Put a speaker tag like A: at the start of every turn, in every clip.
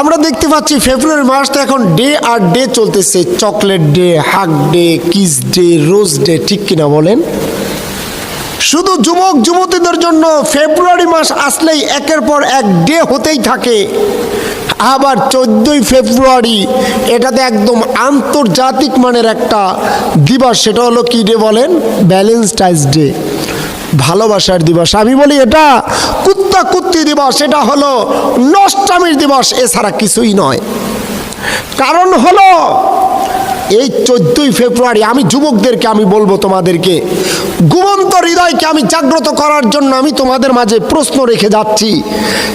A: আমরা দেখতে পাচ্ছি ফেব্রুয়ারি মাসটা এখন ডে আর ডে চলতেছে। Chocolate day, hug day, kiss day, rose day, ঠিক কিনা বলেন? শুধু যুবক যুবতীদের জন্য ফেব্রুয়ারি মাস আসলেই একের পর এক ডে হতেই থাকে। আবার চোদ্দোই ফেব্রুয়ারি, এটাতে একদম আন্তর্জাতিক মানের একটা দিবস, সেটা হলো কী ডে বলেন? Valentine's Day. ভালোবাসার দিবস। আমি বলি এটা কুত্তা কুত্তি দিবস, এটা হলো নষ্টামির দিবস, এছাড়া কিছুই নয়। কারণ হলো এই চোদ্দই ফেব্রুয়ারি আমি যুবকদেরকে আমি বলব তোমাদেরকে, ঘুমন্ত হৃদয়কে আমি জাগ্রত করার জন্য আমি তোমাদের মাঝে প্রশ্ন রেখে যাচ্ছি।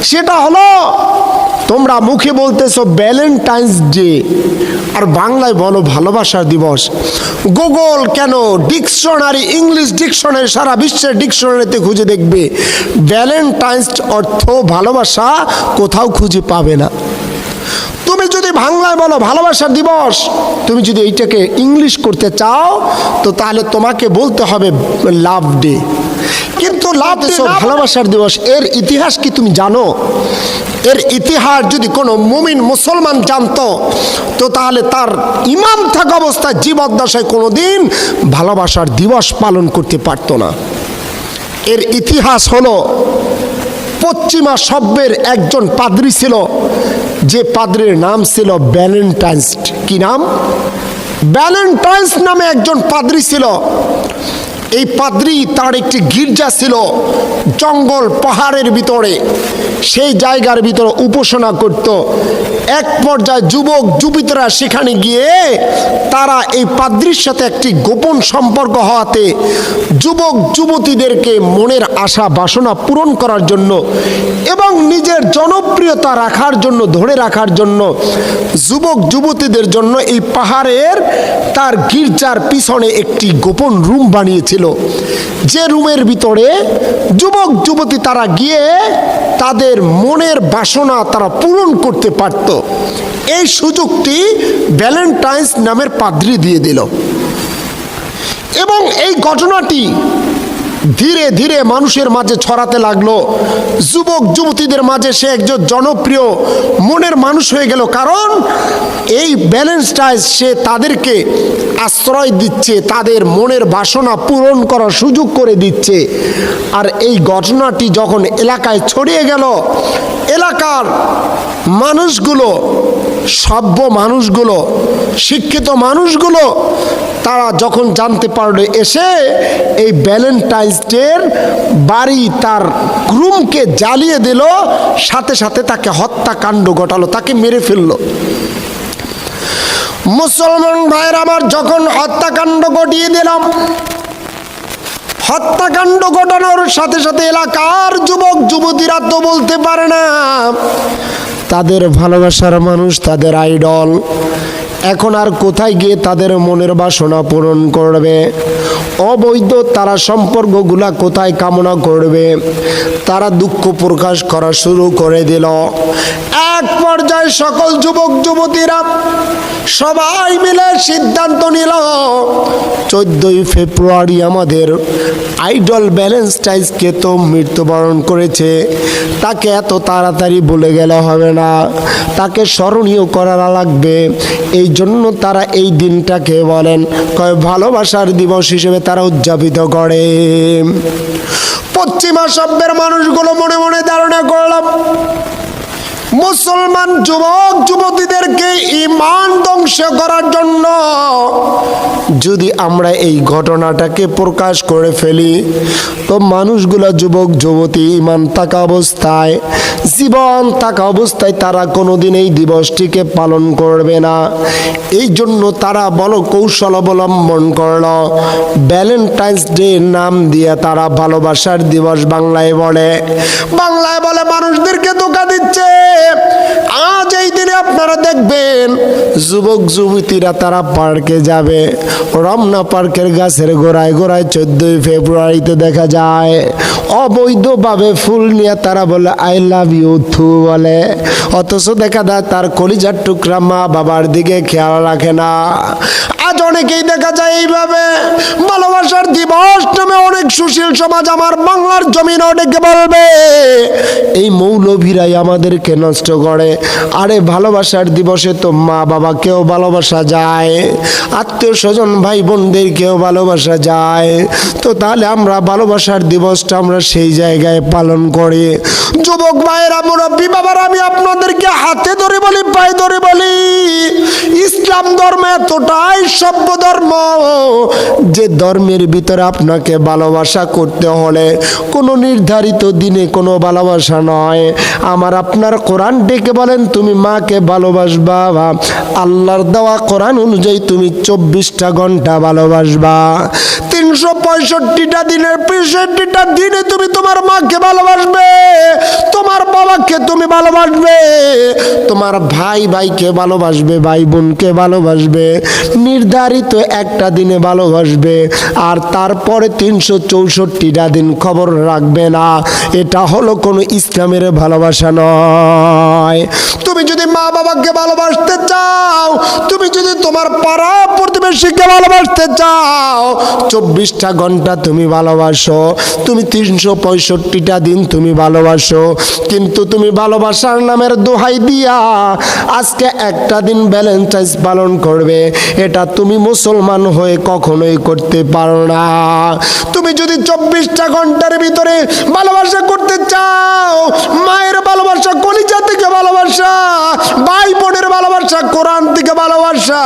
A: সেটা হলো, তোমরা মুখে বলতেছো ভ্যালেন্টাইন্স ডে, আর বাংলায় বলো ভালোবাসার দিবস। গুগল কেন ডিকশনারি, ইংলিশ ডিকশনারি, সারা বিশ্বের ডিকশনারিতে খুঁজে দেখবে ভ্যালেন্টাইন্স অর্থ ভালোবাসা কোথাও খুঁজে পাবে না। যদি বাংলায় বলো ভালোবাসার দিবস তুমি যদি এইটাকে ইংলিশ করতে চাও তো তাহলে তোমাকে বলতে হবে লাভ ডে। কিন্তু লাভ ডে ভালোবাসার দিবস এর ইতিহাস কি তুমি জানো? এর ইতিহাস যদি কোনো মুমিন মুসলমান জানতো তো তাহলে তার ইমাম থাকা অবস্থায় জীবদ্দশায় কোনো দিন ভালোবাসার দিবস পালন করতে পারতো না। এর ইতিহাস হলো পশ্চিমা সভ্যের একজন পাদ্রী ছিল যে পাদ্রের নাম ছিল ব্যালেন্টাইন্স কি নাম? ব্যালেন্টাইন্স নামে একজন পাদ্রি ছিল। এই পাদ্রি তার একটি গির্জা ছিল জঙ্গল পাহাড়ের ভিতরে। সেই জায়গার ভিতরে উপাসনা করত। এক পর্যায়ে যুবক, যুবতীরা সেখানে গিয়ে তারা এই পাদ্রির সাথে একটি গোপন সম্পর্ক হওয়াতে যুবক, যুবতীদেরকে মনের আশা, বাসনা পূরণ করার জন্য এবং নিজের জনপ্রিয়তা রাখার জন্য, ধরে রাখার জন্য যুবক, যুবতীদের জন্য এই পাহাড়ের তার গির্জার পিছনে একটি গোপন রুম বানিয়েছিল। যে রুমের ভিতরে যুবক, যুবতী তারা গিয়ে তাদের মনের বাসনা তারা পূরণ করতে পারত। এই সুযোগটি ভ্যালেন্টাইন্স নামের পাদ্রি দিয়ে দিল। এবং এই ঘটনাটি ধীরে ধীরে মানুষের মাঝে ছড়াতে লাগল। যুবক, যুবতীদের মাঝে সে একজন জনপ্রিয়, মনের মানুষ হয়ে গেল। কারণ এই ব্যালেন্সটাইজ সে তাদেরকে আশ্রয় দিচ্ছে, তাদের মনের বাসনা পূরণ করার সুযোগ করে দিচ্ছে। আর এই ঘটনাটি যখন এলাকায় ছড়িয়ে গেল, এলাকার মানুষগুলো, সভ্য মানুষগুলো, শিক্ষিত মানুষগুলো, তারা যখন জানতে পারল এসে এই ভ্যালেন্টাইন্স ডের বাড়ি তার রুমকে জ্বালিয়ে দিল, সাথে সাথে তাকে হত্যাকাণ্ড ঘটালো, তাকে মেরে ফেলল। মুসলমান ভাইয়ের আমার যখন হত্যাকাণ্ড ঘটিয়ে দিলাম, হত্যাকাণ্ড ঘটানোর সাথে সাথে এলাকার যুবক, যুবতীরা তো বলতে পারে না তাদের ভালোবাসার মানুষ, তাদের আইডল। এখন আর কোথায় গিয়ে তাদের মনের বাসনা পূরণ করবে? অবৈধ তারা সম্পর্কগুলা কোথায় কামনা করবে? তারা দুঃখ প্রকাশ করা শুরু করে দিল। এক পর্যায়ে সকল যুবক, যুবতীরা সবাই মিলে সিদ্ধান্ত নিল, চোদ্দই ফেব্রুয়ারি আমাদের আইডল ব্যালেন্স টাইজকে তো মৃত্যুবরণ করেছে। তাকে এত তাড়াতাড়ি বলে গেলে হবে না। তাকে স্মরণীয় করা লাগবে। এই জন্য তারা এই দিনটাকে বলেন, কয় ভালোবাসার দিবস হিসেবে তারা উদযাপিত করে। পশ্চিমা সভ্যের মানুষগুলো মনে মনে ধারণা করলাম মুসলমান যুবক, যুবতীদেরকে ইমান ধ্বংস করার জন্য যদি আমরা এই ঘটনাটাকে প্রকাশ করে ফেলি, তো মানুষগুলা যুবক, যুবতী ইমান থাকা অবস্থায়, জীবন থাকা অবস্থায় তারা কোনোদিন এই দিবসটিকে পালন করবে না। এই জন্য তারা বড় কৌশল অবলম্বন করল। ভ্যালেন্টাইন্স ডে নাম দিয়ে তারা ভালোবাসার দিবস বাংলায় বলে। বাংলায় বলে, মানুষদেরকে ধোকা দিচ্ছে। আজ এই দিনে আপনারা দেখবেন যুবক, যুবতীরা তারা পার্কে যাবে। রমনা পার্কের গাছের গোড়ায় গোড়ায় চোদ্দই ফেব্রুয়ারিতে দেখা যায়, অবৈধভাবে ফুল নিয়ে তারা বলে আই লাভ ইউ থু বলে। অথচ দেখা যায় তার কলিজার টুকরা মা বাবার দিকে খেয়াল রাখে না। আজ অনেকেই দেখা যায় এইভাবে। ভালোবাসার দিবস নামে অনেক সুশীল সমাজ আমার বাংলার জমিন অনেকে বলবে, এই মৌলভীরাই আমাদেরকে নষ্ট করে। আরে ভালোবাসার দিবসে তো মা বাবাকেও ভালোবাসা যায় আত্মীয় স্বজন ভাই বোনদেরকেও ভালোবাসা যায়। তো তাহলে আমরা ভালোবাসার দিবসটা আমরা সেই জায়গায় পালন করি। যুবক ভাইয়েরা, মুরব্বী বাবার, আমি আপনাদেরকে হাতে ধরে বলি, পায়ে ধরে বলি, ইসলাম ধর্ম এতটাই সভ্য ধর্ম। যে ধর্মের ভিতরে আপনাকে ভালোবাসা করতে হলে কোনো নির্ধারিত দিনে কোনো ভালোবাসা নয়। আমার আপনার কোরআন ডেকে বলেন, তুমি মাকে ভালোবাসবা বা আল্লাহর দেওয়া কোরআন অনুযায়ী তুমি চব্বিশটা ঘণ্টা ভালোবাসবা। তিনশো পঁয়ষট্টিটা দিনের পঁয়ষট্টিটা দিনে তুমি তোমার মাকে ভালোবাসবে, তোমার বাবাকে তুমি ভালোবাসবে, তোমার ভাই ভাইকে ভালোবাসবে, ভাই বোনকে ভালোবাসবে, নির্ধারিত একটা দিনে ভালোবাসবে, আর তারপরে তিনশো চৌষট্টিটা দিন খবর রাখবে না। এটা হলো কোনো ইসলামের ভালোবাসা নয়। তুমি যদি মা বাবাকে ভালোবাসতে চাও, তুমি যদি তোমার পাড়া প্রতিবেশীকে ভালোবাসতে চাও। চব্বিশটা ঘণ্টা তুমি ভালোবাসো, তুমি তিনশো পঁয়ষট্টিটা দিন তুমি ভালোবাসো, কিন্তু তুমি ভালোবাসার নামের দোহাই দিয়া আজকে একটা দিন ভ্যালেন্টাইন্স পালন করবে, এটা তুমি মুসলমান হয়ে কখনোই করতে পারো না। তুমি যদি চব্বিশটা ঘণ্টার ভিতরে ভালোবাসা করতে চাও, মায়ের ভালোবাসা, কলিজা থেকে ভালোবাসা ভাই বোনের ভালোবাসা, কোরআন থেকে ভালোবাসা,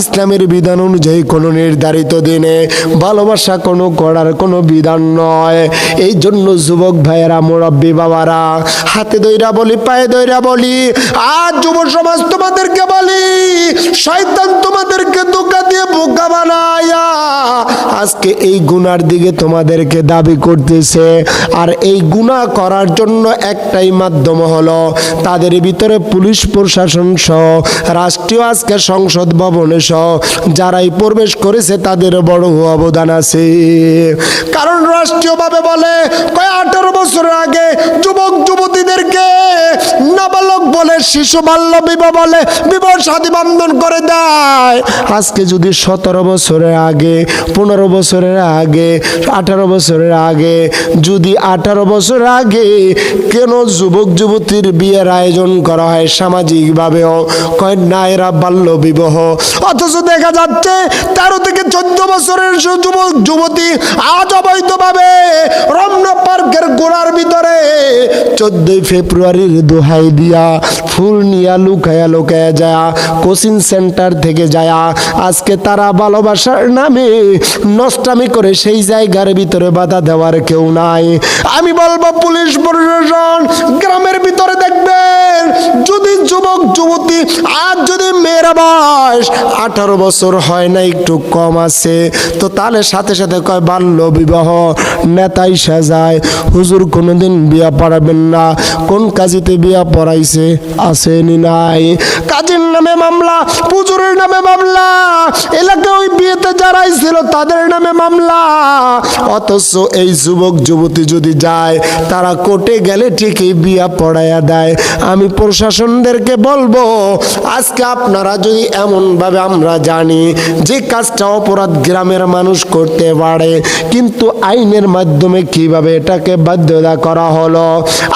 A: ইসলামের বিধান অনুযায়ী কোনো নির্ধারিত দিনে ভালোবাসা কোনো করার কোনো বিধান নয়। এই জন্য যুবক ভাইয়েরা, মুরব্বী বাবারা, হাতে দইরা বলি, পায়ে দইরা বলি, আজ যুব সমাজ তোমাদেরকে বলি, শয়তান তোমাদেরকে ধোকা দিয়ে বোকা বানায়া আজকে এই গুনার দিকে তোমাদেরকে দাবি করতেছে। আর এই গুনাহ করার জন্য একটাই মাধ্যম হলো তাদের ভিতরে পুলিশ প্রশাসন সহ, রাষ্ট্রীয় আজকে সংসদ ভবনে সহ যারাই প্রবেশ করেছে তাদের বড় অবদান আছে। কারণ রাষ্ট্রীয়ভাবে বলে আঠারো বছর আগে যুবক যুবতীদেরকে নাবালক বলে, শিশু বাল্য বিবাহ বলে, বিবাহ বন্ধন করে দেয়। আজকে যদি সতেরো বছরের আগে, পনেরো বছরের আগে, আঠারো বছরের আগে, যদি আঠারো বছর আগে কেন যুবক যুবতীর বিয়ের আয়োজন করা হয় সামাজিকভাবেও? কয়, না বাল্য বিবাহ। অথচ দেখা যাচ্ছে তেরো থেকে চোদ্দ বছরের যুবক যুবতী আজ অবৈধভাবে রমনা পার্কের গোড়ার ভিতরে চোদ্দই ফেব্রুয়ারির দোহাই দিয়া ফুল নিয়া লুকায়া লুকায়া যায় কোচিং সেন্টার থেকে যায়, আজকে তারা ভালোবাসার নামে নষ্টামি করে সেই জায়গার ভিতরে বাধা দেওয়ার কেউ নাই। আমি বলব, পুলিশ প্রশাসন গ্রামের ভিতরে দেখবেন, যদি যুবক, যুবতী, আজ যদি মেয়েরা বয়স আঠারো বছর হয় না, একটু কম আছে। তো তাহলে সাথে সাথে কয়, বাল্য বিবাহ নেতাই সাজায় হুজুর কোনোদিন বিয়া পড়াবেন না। কোন কাজীতে বিয়া পড়াইছে, আসেনি নাই। কাজীর নামে মামলা, পুজুরের নামে মামলা। এলাকায় ওই বিয়েতে যারাই ছিল তাদের নামে মামলা। অথচ এই যুবক, যুবতী যদি যায়, তারা কোর্টে গেলে ঠিকই বিয়া পড়াইয়া দেয়। আমি প্রশাসনদেরকে বলব, আজকে আপনারা যদি এমনভাবে আমরা জানি যে কাজটা অপরাধ গ্রামের মানুষ করতে পারে, কিন্তু আইনের মাধ্যমে কীভাবে এটাকে বাধ্যতা করা হলো?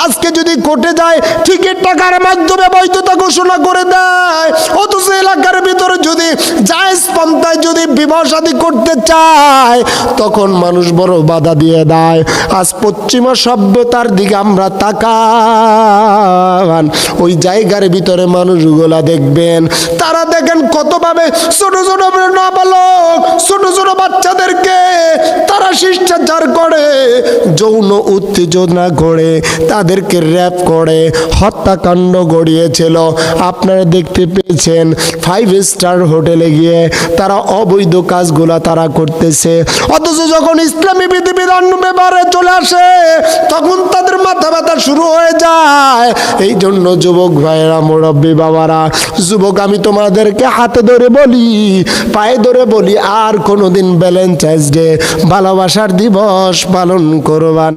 A: আজকে যদি কোর্টে যায় ঠিকই টাকার মাধ্যমে বৈধতা ঘোষণা করে দেয়। অথচ এলাকার ভিতরে যদি জায়েজ পন্থায় যদি বিবাহ করতে চায়, তখন মানুষ বড় বাধা দিয়ে দেয়। আজ পশ্চিমা সভ্যতার দিকে আমরা তাকান। ওই জায়গার ভিতরে মানুষগুলা দেখবেন। তারা দেখেন কতভাবে ছোট ছোট নাবালক, ছোট ছোট বাচ্চাদেরকে তারা শিষ্টাচার করে, যৌন উত্তেজনা করে তাদেরকে র্যাপ করে, হত্যাকাণ্ড গড়িয়েছিল। আপনারা দেখতে পেয়েছেন ফাইভ স্টার হোটেলে গিয়ে তারা অবৈধ কাজগুলা তারা করতেছে। অথচ যখন ইসলামী বিধিবিধান ব্যাপারে চলে আসে, তখন তাদের মাথা ব্যথা শুরু হয়ে যায়। এই জন্য যুবক ভাইয়েরা, মুরব্বী বাবারা, যুবক, আমি তোমাদেরকে হাতে ধরে বলি পায়ে ধরে বলি আর কোনোদিন ভ্যালেন্টাইন্স ডে ভালোবাসার দিবস পালন করবা না।